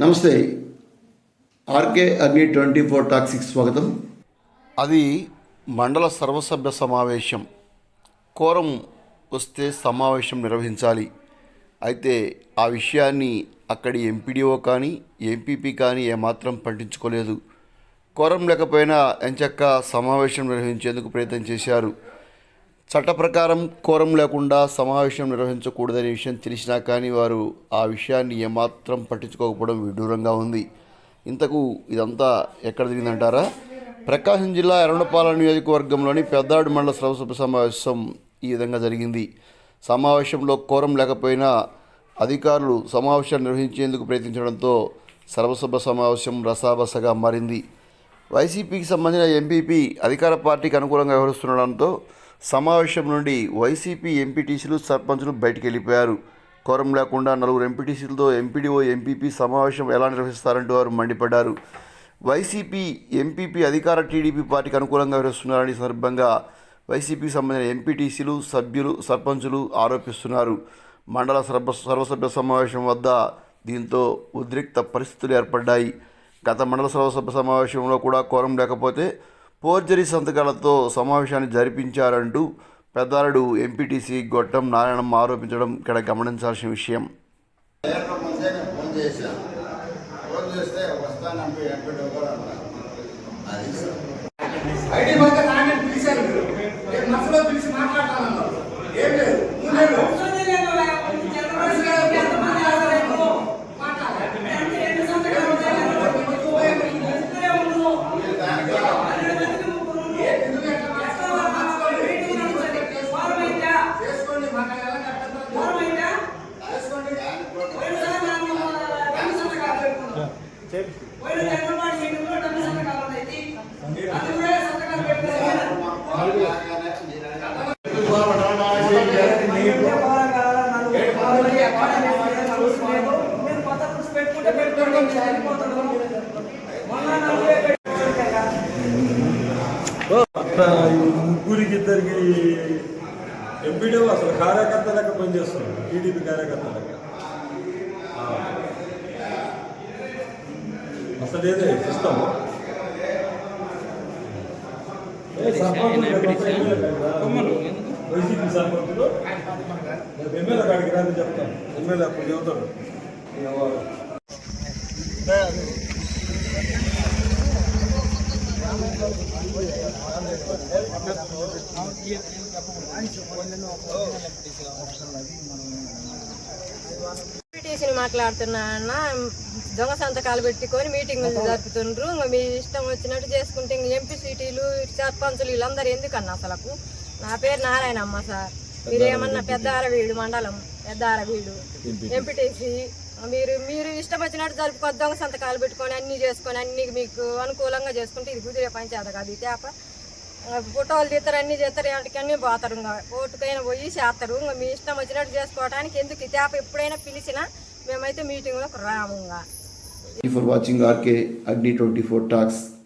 నమస్తే ఆర్కే అగ్ని twenty four toxic స్వాగతం. అది మండల సర్వసభ్య సమావేశం. కోరం వస్తే సమావేశం నిర్వహించాలి. అయితే ఆ విషయాన్ని అక్కడి ఎంపీడీఓ కానీ ఎంపీపీ కానీ ఏమాత్రం పట్టించుకోలేదు. కోరం లేకపోయినా ఎంచక్క సమావేశం నిర్వహించేందుకు ప్రయత్నం చేశారు. చట్ట ప్రకారం కోరం లేకుండా సమావేశం నిర్వహించకూడదనే విషయం తెలిసినా కానీ వారు ఆ విషయాన్ని ఏమాత్రం పట్టించుకోకపోవడం విడ్డూరంగా ఉంది. ఇంతకు ఇదంతా ఎక్కడ జరిగిందంటారా? ప్రకాశం జిల్లా ఎర్రనపాలెం నియోజకవర్గంలోని పెద్దాడు మండల సర్వసభ సమావేశం ఈ విధంగా జరిగింది. సమావేశంలో కోరం లేకపోయినా అధికారులు సమావేశాన్ని నిర్వహించేందుకు ప్రయత్నించడంతో సర్వసభ సమావేశం రసాబసగా మారింది. వైసీపీకి సంబంధించిన ఎంపీపీ అధికార పార్టీకి అనుకూలంగా వ్యవహరిస్తుండడంతో సమావేశం నుండి వైసీపీ ఎంపీటీసీలు సర్పంచులు బయటికి వెళ్ళిపోయారు కోరం లేకుండా నలుగురు ఎంపీటీసీలతో ఎంపీడీఓ ఎంపీపీ సమావేశం ఎలా నిర్వహిస్తారంటూ వారు మండిపడ్డారు. వైసీపీ ఎంపీపీ అధికార టీడీపీ పార్టీకి అనుకూలంగా వ్యవహరిస్తున్నారని సందర్భంగా వైసీపీకి సంబంధించిన ఎంపీటీసీలు సభ్యులు సర్పంచులు ఆరోపిస్తున్నారు. మండల సర్వ సర్వసభ్య సమావేశం వద్ద దీంతో ఉద్రిక్త పరిస్థితులు ఏర్పడ్డాయి. గత మండల సర్వసభ్య సమావేశంలో కూడా కోరం లేకపోతే పోర్జరీ సంతకాలతో సమావేశాన్ని జరిపించారంటూ పెద్దారుడు ఎంపీటీసీ గొట్టం నారాయణమ్మ ఆరోపించడం ఇక్కడ గమనించాల్సిన విషయం. ఫోన్ ఫోన్ చేస్తే ముగ్గురికి ఇద్దరికి ఎంపీడీ అసలు కార్యకర్తలకు పనిచేస్తున్నాడు టీడీపీ కార్యకర్తలకు లెక్క ఆ. అసలు ఏదే సిస్టమ్ వైసీపీ సర్పంచులు రేపు ఎమ్మెల్యే కాడికి రాని చెప్తాను. ఎమ్మెల్యే అప్పుడు చెబుతాడు. మాట్లాడుతున్నా అన్న దొంగ సంతకాలు పెట్టుకొని మీటింగులు జరుపుతుండ్రు. ఇంకా మీ ఇష్టం వచ్చినట్టు చేసుకుంటే ఇంక ఎంపీ సీటీలు సర్పంచులు వీళ్ళందరూ ఎందుకన్నా అసలకు నా పేరు నారాయణమ్మ సార్. మీరేమన్నా పెద్ద అరవీడు మండలం పెద్ద అరవీడు ఎంపీటీసీ మీరు మీరు ఇష్టం వచ్చినట్టు జరుపుకో దొంగ సంతకాలు పెట్టుకొని అన్నీ చేసుకొని అన్ని మీకు అనుకూలంగా చేసుకుంటే ఇది కుదిరే పంచాయత కాదు ఈ తేప ఫోటోలు తీస్తారు అన్ని చేస్తారు వాటికి అన్నీ పోతారు. ఇంకా ఓటుకైనా పోయి చేస్తారు ఇంకా మీ ఇష్టం వచ్చినట్టు చేసుకోవడానికి ఎందుకు ఈ తేప ఎప్పుడైనా పిలిచినా మేమైతే మీటింగ్లోకి రాము ఇంకా. Thank you for watching RK Agni 24 Talks.